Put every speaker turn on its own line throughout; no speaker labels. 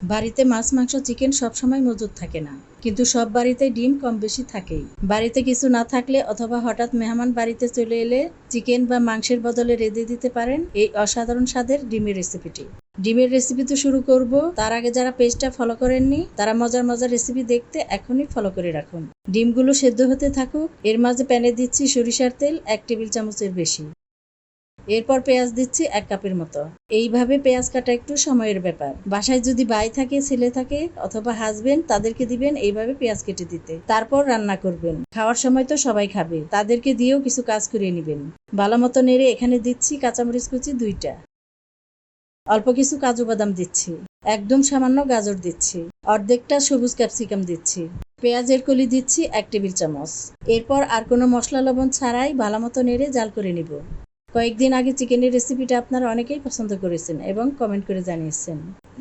বাড়িতে মাছ, মাংস চিকেন সবসময় মজুদ থাকে না। কিন্তু সব বাড়িতে ডিম কম বেশি থাকেই। বাড়িতে কিছু না থাকলে অথবা হঠাৎ মেহমান বাড়িতে চলে এলে চিকেন বা মাংসের বদলে রেঁধে দিতে পারেন এই অসাধারণ স্বাদের ডিমের রেসিপিটি ডিমের রেসিপি তো শুরু করব। তার আগে যারা পেজটা ফলো করেননি, তারা মজার মজার রেসিপি দেখতে এখনই ফলো করে রাখুন। ডিমগুলো সেদ্ধ হতে থাকুক। এর মাঝে প্যানে দিচ্ছি সরিষার তেল, এক টেবিল চামচের বেশি। এরপর পেঁয়াজ দিচ্ছি এক কাপের মতো। এইভাবে পেঁয়াজ কাটা একটু সময়ের ব্যাপার। বাসায় যদি ভাই থাকে, ছেলে থাকে অথবা হাজবেন্ড তাদেরকে দিবেন এইভাবে পেঁয়াজ কেটে দিতে। তারপর রান্না করবেন। খাওয়ার সময় তো সবাই খাবে। তাদেরকে দিয়েও কিছু কাজ করিয়ে নেবেন। ভালো মতো নেড়ে এখানে দিচ্ছি কাঁচামরিচ কুচি দুইটা। অল্প কিছু কাজু বাদাম দিচ্ছি। একদম সামান্য গাজর দিচ্ছি। অর্ধেকটা সবুজ ক্যাপসিকাম দিচ্ছি। পেঁয়াজের কলি দিচ্ছি এক টেবিল চামচ। এরপর আর কোনো মশলা লবণ ছাড়াই ভালো মতো নেড়ে জাল করে নিব। কয়েকদিন আগে চিকেনের রেসিপিটা আপনারা অনেকেই পছন্দ করেছেন এবং কমেন্ট করে জানিয়েছেন।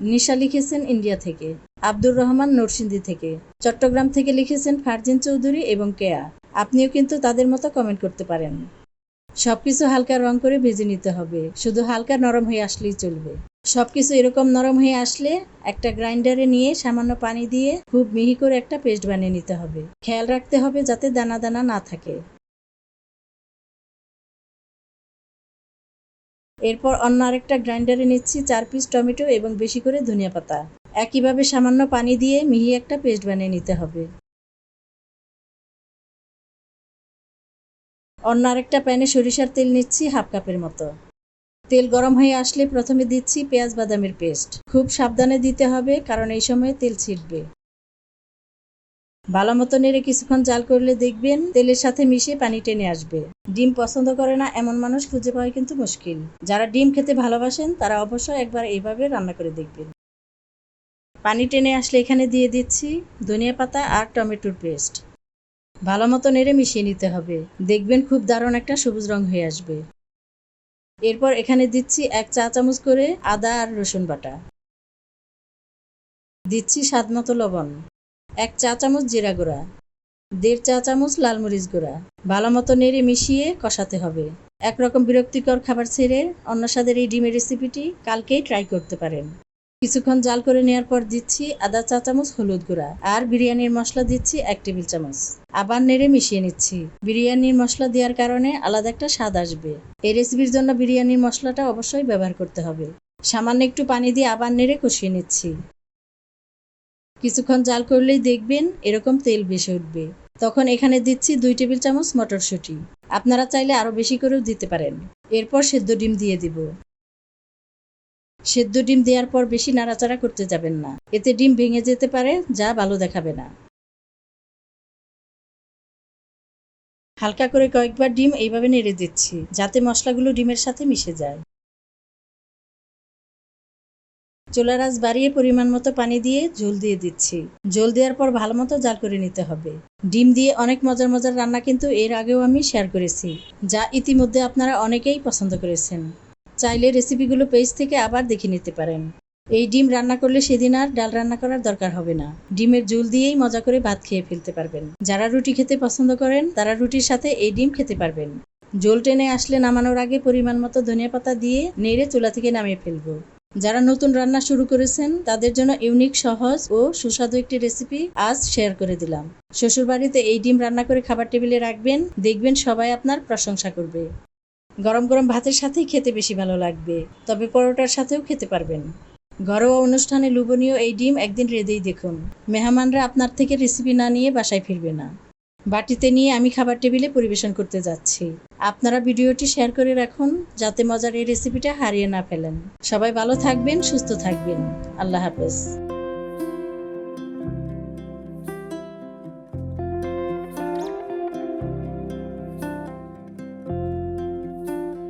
নিশা লিখেছেন ইন্ডিয়া থেকে, আব্দুর রহমান নরসিংদী থেকে, চট্টগ্রাম থেকে লিখেছেন ফারজিন চৌধুরী এবং কেয়া। আপনিও কিন্তু তাদের মতো কমেন্ট করতে পারেন। সবকিছু হালকা রং করে ভেজে নিতে হবে। শুধু হালকা নরম হয়ে আসলেই চলবে। সবকিছু এরকম নরম হয়ে আসলে একটা গ্রাইন্ডারে নিয়ে সামান্য পানি দিয়ে খুব মিহি করে একটা পেস্ট বানিয়ে নিতে হবে। খেয়াল রাখতে হবে যাতে দানা দানা না থাকে। এরপর অন্য আরেকটা গ্রাইন্ডারে নিচ্ছি চার পিস টমেটো এবং বেশি করে ধনিয়া পাতা। একইভাবে সামান্য পানি দিয়ে মিহি একটা পেস্ট বানিয়ে নিতে হবে। অন্য আরেকটা প্যানে সরিষার তেল নিচ্ছি হাফ কাপের মতো। তেল গরম হয়ে আসলে প্রথমে দিচ্ছি পেঁয়াজ বাদামের পেস্ট। খুব সাবধানে দিতে হবে, কারণ এই সময় তেল ছিটবে। ভালো মতো নেড়ে কিছুক্ষণ জাল করলে দেখবেন তেলের সাথে মিশে পানি টেনে আসবে। ডিম পছন্দ করে না এমন মানুষ খুঁজে পাওয়া কিন্তু মুশকিল। যারা ডিম খেতে ভালোবাসেন, তারা অবশ্যই একবার এইভাবে রান্না করে দেখবেন। পানি টেনে আসলে এখানে দিয়ে দিচ্ছি ধনিয়া পাতা আর টমেটোর পেস্ট। ভালো মতো নেড়ে মিশিয়ে নিতে হবে। দেখবেন খুব দারুণ একটা সবুজ রং হয়ে আসবে। এরপর এখানে দিচ্ছি এক চা চামচ করে আদা আর রসুন বাটা। দিচ্ছি স্বাদ মতো লবণ। এক চা চামচ জিরা গুঁড়া, দেড় চা চামচ লাল মরিচ গুঁড়া, ভালো মতো নেড়ে মিশিয়ে কষাতে হবে। একরকম বিরক্তিকর খাবার ছেড়ে অন্য স্বাদের এই ডিমের রেসিপিটি কালকেই ট্রাই করতে পারেন। কিছুক্ষণ জাল করে নেওয়ার পর দিচ্ছি আদা চা চামচ হলুদ গুঁড়া আর বিরিয়ানির মশলা দিচ্ছি এক টেবিল চামচ। আবার নেড়ে মিশিয়ে নিচ্ছি। বিরিয়ানির মশলা দেওয়ার কারণে আলাদা একটা স্বাদ আসবে। এই রেসিপির জন্য বিরিয়ানির মশলাটা অবশ্যই ব্যবহার করতে হবে। সামান্য একটু পানি দিয়ে আবার নেড়ে কষিয়ে নিচ্ছি। কিছুক্ষণ জাল করলেই দেখবেন এরকম তেল ভেসে উঠবে। তখন এখানে দিচ্ছি দুই টেবিল চামচ মটরশুঁটি। আপনারা চাইলে আরও বেশি করেও দিতে পারেন। এরপর সেদ্ধ ডিম দিয়ে দিব। সেদ্ধ ডিম দেওয়ার পর বেশি নাড়াচাড়া করতে যাবেন না। এতে ডিম ভেঙে যেতে পারে, যা ভালো দেখাবে না। হালকা করে কয়েকবার ডিম এইভাবে নেড়ে দিচ্ছি, যাতে মশলাগুলো ডিমের সাথে মিশে যায়। চুলার আঁচ বাড়িয়ে পরিমাণ মতো পানি দিয়ে ঝোল দিয়ে দিচ্ছি। ঝোল দেওয়ার পর ভালো মতো জাল করে নিতে হবে। ডিম দিয়ে অনেক মজার মজার রান্না কিন্তু এর আগেও আমি শেয়ার করেছি, যা ইতিমধ্যে আপনারা অনেকেই পছন্দ করেছেন। চাইলে রেসিপিগুলো পেজ থেকে আবার দেখে নিতে পারেন। এই ডিম রান্না করলে সেদিন আর ডাল রান্না করার দরকার হবে না। ডিমের ঝোল দিয়েই মজা করে ভাত খেয়ে ফেলতে পারবেন। যারা রুটি খেতে পছন্দ করেন, তারা রুটির সাথে এই ডিম খেতে পারবেন। জোল টেনে আসলে নামানোর আগে পরিমাণ মতো ধনিয়া পাতা দিয়ে নেড়ে চুলা থেকে নামিয়ে ফেলব। যারা নতুন রান্না শুরু করেছেন, তাদের জন্য ইউনিক, সহজ ও সুস্বাদু একটি রেসিপি আজ শেয়ার করে দিলাম। শ্বশুরবাড়িতে এই ডিম রান্না করে খাবার টেবিলে রাখবেন, দেখবেন সবাই আপনার প্রশংসা করবে। গরম গরম ভাতের সাথেই খেতে বেশি ভালো লাগবে, তবে পরোটার সাথেও খেতে পারবেন। ঘরোয়া অনুষ্ঠানে লুবনীয় এই ডিম একদিন রেঁধেই দেখুন। মেহমানরা আপনার থেকে রেসিপি না নিয়ে বাসায় ফিরবে না। বাটিতে নিয়ে আমি খাবার টেবিলে পরিবেশন করতে যাচ্ছি। আপনারা ভিডিওটি শেয়ার করে রাখুন যাতে মজার এই রেসিপিটা হারিয়ে না ফেলেন। সবাই ভালো থাকবেন, সুস্থ থাকবেন। আল্লাহ হাফেজ।